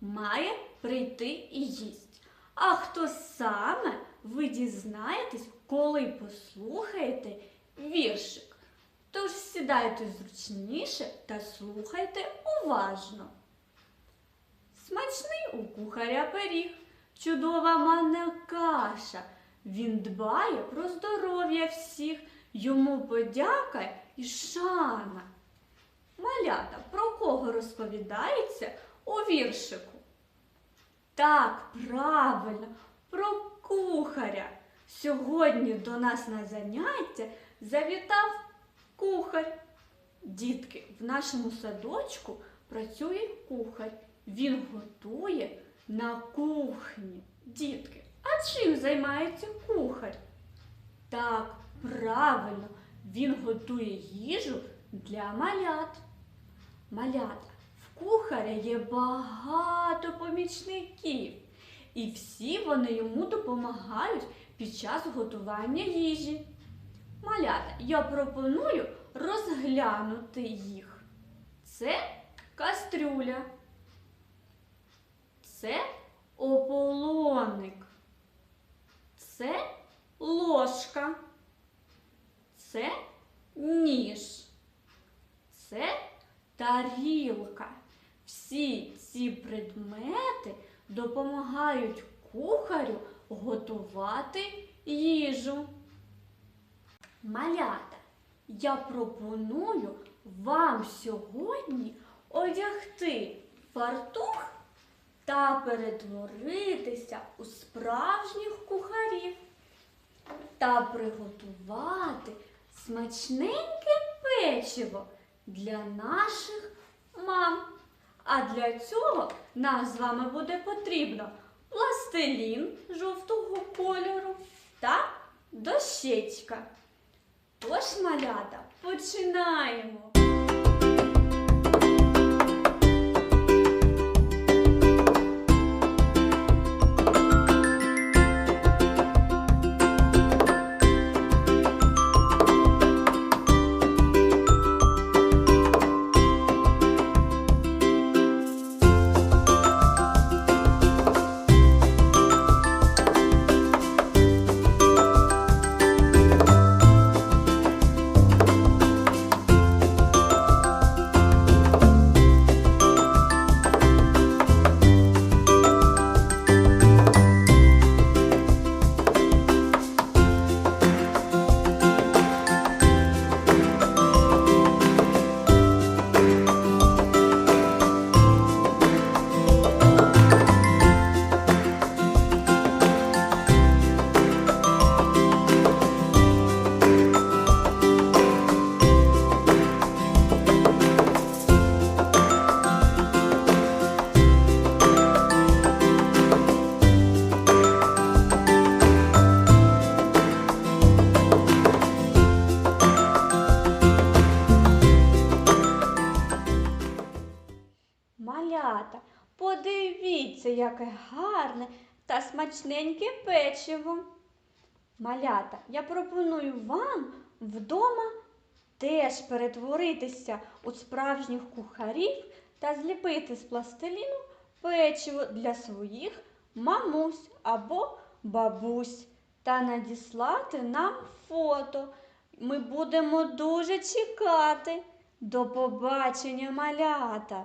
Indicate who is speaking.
Speaker 1: має прийти і їсть. А хто саме ви дізнаєтесь, коли послухаєте віршик. Тож сідайте зручніше та слухайте уважно. Смачний у кухаря пиріг, чудова манна каша. Він дбає про здоров'я всіх, йому подяка і шана. Малята, про кого розповідається у віршику? Так, правильно, про кухаря. Сьогодні до нас на заняття завітав кухар. Дітки, в нашому садочку працює кухар. Він готує на кухні. Дітки, а чим займається кухар? Так, правильно, він готує їжу для малят. Малята, кухаря є багато помічників, і всі вони йому допомагають під час готування їжі. Малята, я пропоную розглянути їх. Це кастрюля. Це ополоник. Це ложка. Це ніж. Це тарілка. Всі ці предмети допомагають кухарю готувати їжу. Малята, я пропоную вам сьогодні одягти фартух та перетворитися у справжніх кухарів та приготувати смачненьке печиво для наших мам. А для цього нам з вами буде потрібно пластилін жовтого кольору та дощечка. Ось малята, починаємо. Малята, подивіться, яке гарне та смачненьке печиво. Малята, я пропоную вам вдома теж перетворитися у справжніх кухарів та зліпити з пластиліну печиво для своїх мамусь або бабусь та надіслати нам фото. Ми будемо дуже чекати. До побачення, малята!